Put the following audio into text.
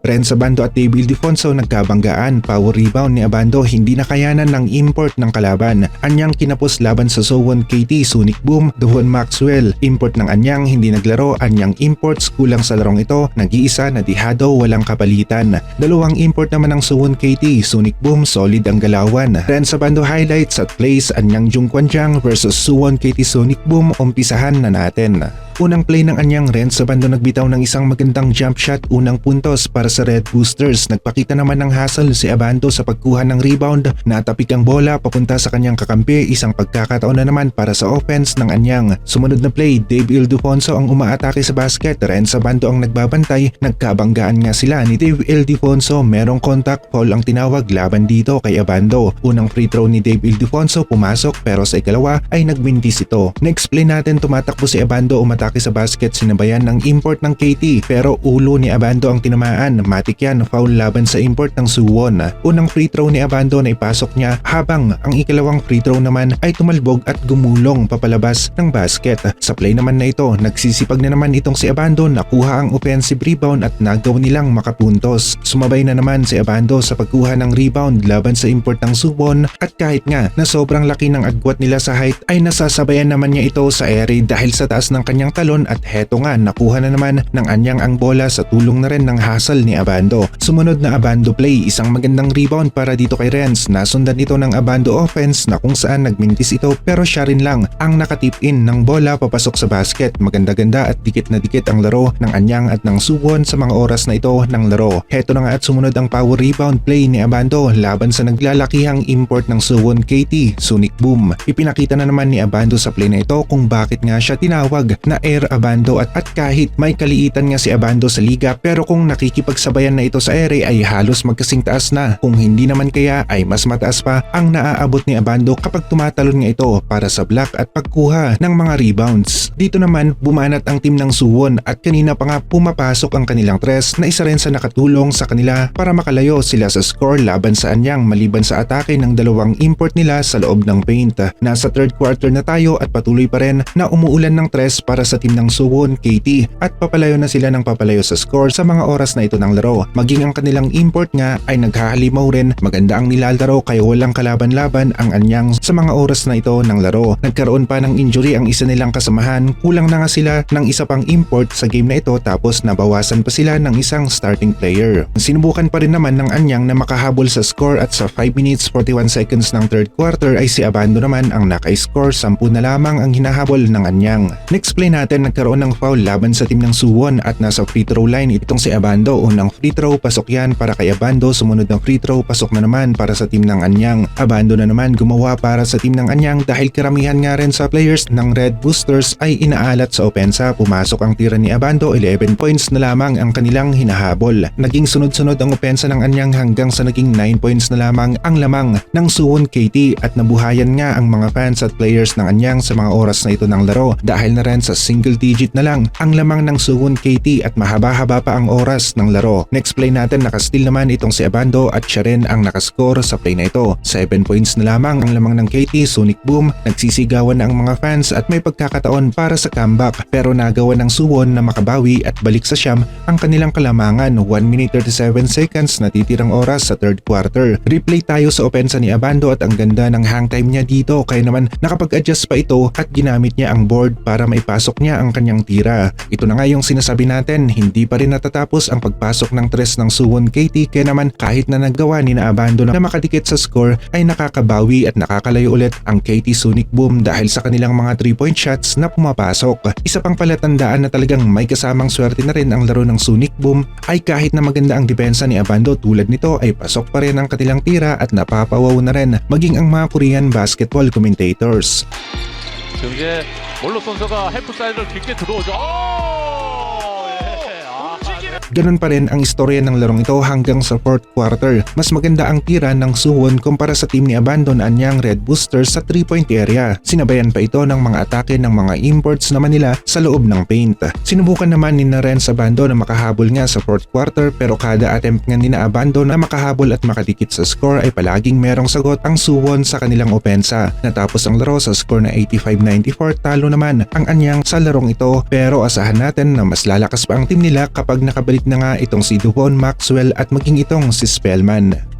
Ren sa Abando at Dave Ildefonso nagkabanggaan. Power rebound ni Abando hindi nakayanan ng import ng kalaban. Anyang kinapos laban sa Sowon KT, Sonic Boom, Duhon Maxwell. Import ng Anyang hindi naglaro. Anyang imports kulang sa larong ito. Nag-iisa na dihado walang kapalitan. Dalawang import naman ng Sowon KT, Sonic Boom, solid ang galawan. Ren sa Bando highlights at plays Anyang Jungkwanjang versus Suwon KT Sonic Boom umpisahan na natin. Unang play ng anyang Ren sa bando nagbitaw ng isang magandang jump shot unang puntos para sa Red Boosters. Nagpakita naman ng hassle si Abando sa pagkuha ng rebound. Natapik ang bola papunta sa kanyang kakampi. Isang pagkakataon na naman para sa offense ng anyang. Sumunod na play, Dave Ildefonso ang umaatake sa basket. Ren sa bando ang nagbabantay. Nagkabanggaan nga sila ni Dave Ildefonso. Merong contact foul ang tinawag laban dito kay Abando. Unang free throw ni Dave Ildefonso pumasok pero sa ikalawa ay nagbintis ito. Next play natin tumatakbo si Abando umatake sa basket sinabayan ng import ng KT pero ulo ni Abando ang tinamaan. Matik yan, foul laban sa import ng Suwon. Unang free throw ni Abando na ipasok niya habang ang ikalawang free throw naman ay tumalbog at gumulong papalabas ng basket. Sa play naman na ito, nagsisipag na naman itong si Abando nakuha ang offensive rebound at nagaw nilang makapuntos. Sumabay na naman si Abando sa pagkuha ng rebound laban sa import ng Suwon at kahit nga na sobrang laki ng agwat nila sa height ay nasasabayan naman niya ito sa area dahil sa taas ng kanyang talon at heto nga nakuha na naman ng anyang ang bola sa tulong na rin ng hassle ni Abando. Sumunod na Abando play, isang magandang rebound para dito kay Renz. Nasundan ito ng Abando offense na kung saan nagmintis ito pero siya rin lang ang nakatip in ng bola papasok sa basket. Maganda-ganda at dikit na dikit ang laro ng anyang at ng suwon sa mga oras na ito ng laro. Heto na nga at sumunod ang power rebound play ni Abando laban sa naglalakihang import ng suwon KT, Sonic Boom. Ipinakita na naman ni Abando sa play na ito kung bakit nga siya tinawag na Air Abando at, at kahit may kaliitan nga si Abando sa liga pero kung nakikipagsabayan na ito sa ere ay halos magkasing taas na. Kung hindi naman kaya ay mas mataas pa ang naaabot ni Abando kapag tumatalon nga ito para sa block at pagkuha ng mga rebounds. Dito naman bumanat ang team ng Suwon at kanina pa nga pumapasok ang kanilang tres na isa rin sa nakatulong sa kanila para makalayo sila sa score laban sa anyang maliban sa atake ng dalawang import nila sa loob ng paint. Nasa third quarter na tayo at patuloy pa rin na umuulan ng tres para team ng Suwon KT at papalayo na sila ng papalayo sa score sa mga oras na ito ng laro. Maging ang kanilang import nga ay naghahalimaw rin maganda ang nilalaro kaya walang kalaban-laban ang anyang sa mga oras na ito ng laro. Nagkaroon pa ng injury ang isa nilang kasamahan kulang na nga sila ng isa pang import sa game na ito tapos nabawasan pa sila ng isang starting player. Sinubukan pa rin naman ng anyang na makahabol sa score at sa 5 minutes 41 seconds ng third quarter ay si Abando naman ang naka-score 10 na lamang ang hinahabol ng anyang. Next play natin nagkaroon ng foul laban sa team ng Suwon at nasa free throw line itong si Abando. Unang free throw pasok yan para kay Abando, sumunod ng free throw pasok na naman para sa team ng Anyang. Abando na naman gumawa para sa team ng Anyang dahil karamihan nga rin sa players ng Red Boosters ay inaalat sa opensa. Pumasok ang tira ni Abando, 11 points na lamang ang kanilang hinahabol. Naging sunod-sunod ang opensa ng Anyang hanggang sa naging 9 points na lamang ang lamang ng Suwon KT at nabuhayan nga ang mga fans at players ng Anyang sa mga oras na ito ng laro dahil na rin sa single digit na lang ang lamang ng Suwon KT at mahaba-haba pa ang oras ng laro. Next play natin nakastil naman itong si Abando at siya rin ang nakascore sa play na ito. 7 points na lamang ang lamang ng KT, Sonic Boom, nagsisigawan na ang mga fans at may pagkakataon para sa comeback pero nagawa ng Suwon na makabawi at balik sa siyam ang kanilang kalamangan 1 minute 37 seconds na titirang oras sa third quarter. Replay tayo sa opensa ni Abando at ang ganda ng hang time niya dito kaya naman nakapag-adjust pa ito at ginamit niya ang board para maipasok niya ang kanyang tira. Ito na nga yung sinasabi natin, hindi pa rin natatapos ang pagpasok ng tres ng Suwon KT kaya naman kahit na naggawa ni na Abando na makadikit sa score ay nakakabawi at nakakalayo ulit ang KT Sonic Boom dahil sa kanilang mga 3 point shots na pumapasok. Isa pang palatandaan na talagang may kasamang swerte na rin ang laro ng Sonic Boom ay kahit na maganda ang depensa ni Abando tulad nito ay pasok pa rin ang kanilang tira at napapawaw na rin maging ang mga Korean basketball commentators. 지금 이제 몰로 선수가 헬프 사이드를 깊게 들어오죠. 오! Ganun pa rin ang istorya ng larong ito hanggang sa fourth quarter. Mas maganda ang tira ng Suwon kumpara sa team ni Abandon Anyang Red Boosters sa 3-point area. Sinabayan pa ito ng mga atake ng mga imports naman nila sa loob ng paint. Sinubukan naman ni na rin sa na makahabol nga sa fourth quarter pero kada attempt nga ni na Abando na makahabol at makadikit sa score ay palaging merong sagot ang Suwon sa kanilang opensa. Natapos ang laro sa score na 85-94 talo naman ang Anyang sa larong ito pero asahan natin na mas lalakas pa ang team nila kapag nakabalik na nga itong si Devon Maxwell at maging itong si Spellman.